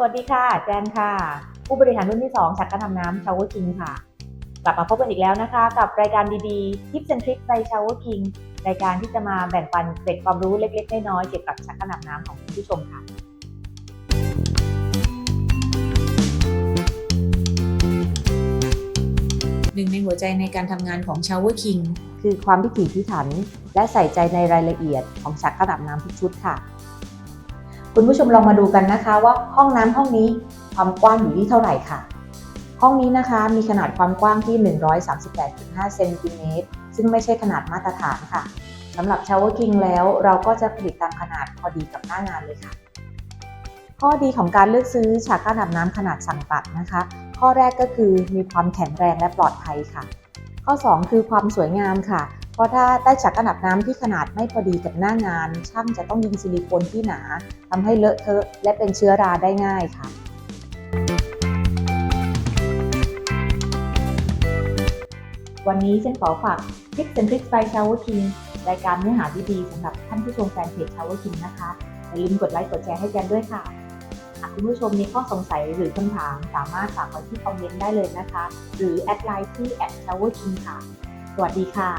สวัสดีค่ะ แจนค่ะ ผู้บริหารรุ่นที่ 2 จากการทำน้ำ Shower King ค่ะ กลับมาพบกันอีกแล้วนะคะ กับรายการดีๆ Tips and Tricks by Shower King รายการที่จะมาแบ่งปันเกร็ดความรู้เล็กๆน้อยๆเกี่ยวกับชักกระหนับน้ำของคุณผู้ชมค่ะหนึ่งในหัวใจในการทำงานของ Shower King คือความพิถีพิถัน และใส่ใจในรายละเอียดของชักกระหนับน้ำทุกชุดค่ะ คุณผู้ชมลองมาดูกันนะคะว่าห้องน้ำห้องนี้ความกว้างอยู่ที่เท่าไหร่ค่ะ ห้องนี้นะคะมีขนาดความกว้างที่ 138.5เซนติเมตรซึ่งไม่ใช่ขนาดมาตรฐานค่ะสำหรับ Shower King แล้วเราก็จะผลิตตามขนาดพอดีกับหน้างานเลยค่ะ ข้อดีของการเลือกซื้อฉากกั้นอาบน้ำขนาดสั่งตัดนะคะ ข้อแรกก็คือมีความแข็งแรงและปลอดภัยค่ะ ข้อ 2 คือความสวยงามค่ะ เพราะถ้าได้ฉากกั้นอาบน้ำที่ขนาดไม่พอดีกับหน้างาน ช่างจะต้องยิงซิลิโคนที่หนาทำให้เลอะเทอะ และเป็นเชื้อราได้ง่ายค่ะ วันนี้ฉันขอฝาก Tips and Tricks by Shower King รายการเนื้อหาดีๆสำหรับท่านผู้ชมแฟนเพจ Shower King นะคะอย่าลืมกดไลค์กดแชร์ให้กันด้วยค่ะหากคุณผู้ชมมีข้อสงสัยหรือคำถามสามารถฝากไว้ที่คอมเมนต์ได้เลยนะคะ หรือแอดไลน์ที่ @showerking ค่ะ สวัสดีค่ะ